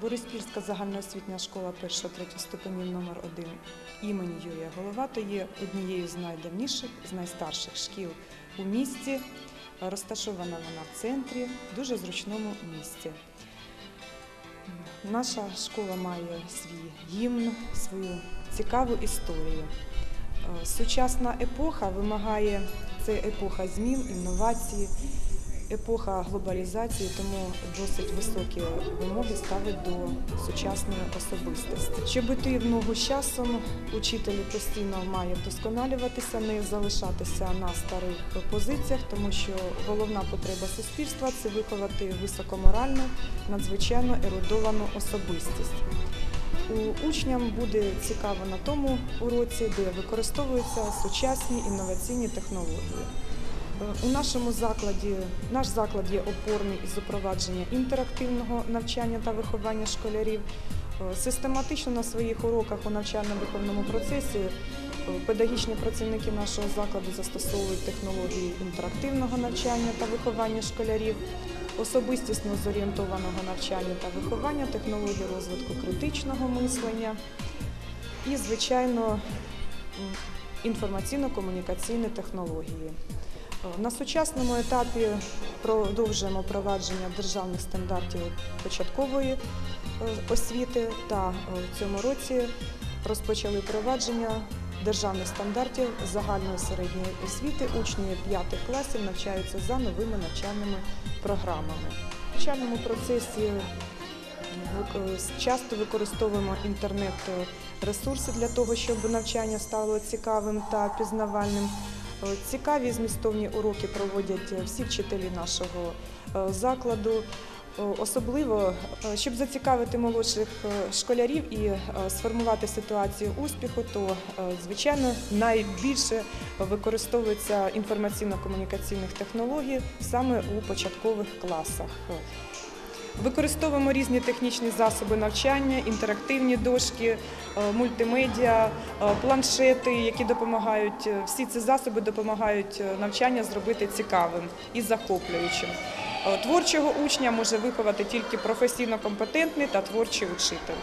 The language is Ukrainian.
Бориспільська загальноосвітня школа 1-3 ступенів номер 1 імені Юрія Головато є однією з найдавніших, з найстарших шкіл у місті. Розташована вона в центрі, в дуже зручному місці. Наша школа має свій гімн, свою цікаву історію. Е, Сучасна епоха вимагає це епоха змін, інновацій, епоха глобалізації, тому досить високі вимоги ставить до сучасної особистості. Щоб іти в ногу з часом, учитель постійно має вдосконалюватися, не залишатися на старих позиціях, тому що головна потреба суспільства це виховати високоморальну, надзвичайно ерудовану особистість. У учням буде цікаво на тому уроці, де використовуються сучасні інноваційні технології. Е, У нашому закладі наш заклад є опорний із запровадження інтерактивного навчання та виховання школярів. Е, Систематично на своїх уроках у навчально-виховному процесі е, педагогічні працівники нашого закладу застосовують технології інтерактивного навчання та виховання школярів, особистісно зорієнтованого навчання та виховання, технології розвитку критичного мислення і, звичайно, інформаційно-комунікаційні технології. Е, На сучасному етапі продовжуємо провадження державних стандартів початкової е, освіти та е, в цьому році розпочали провадження державних стандартів загальної середньої освіти. Учні 5 класів навчаються за новими навчальними програмами. В навчальному процесі часто використовуємо інтернет-ресурси для того, щоб навчання стало цікавим та пізнавальним. Е, Цікаві змістовні уроки проводять е, всі вчителі нашого е, закладу. Особливо, щоб зацікавити молодших школярів і сформувати ситуацію успіху, то звичайно найбільше використовується інформаційно-комунікаційних технологій саме у початкових класах. Використовуємо різні технічні засоби навчання, інтерактивні дошки, е, мультимедіа, е, планшети, які допомагають. е, Всі ці засоби допомагають навчання зробити цікавим і захоплюючим. Творчого учня може виховати тільки професійно компетентний та творчий учитель.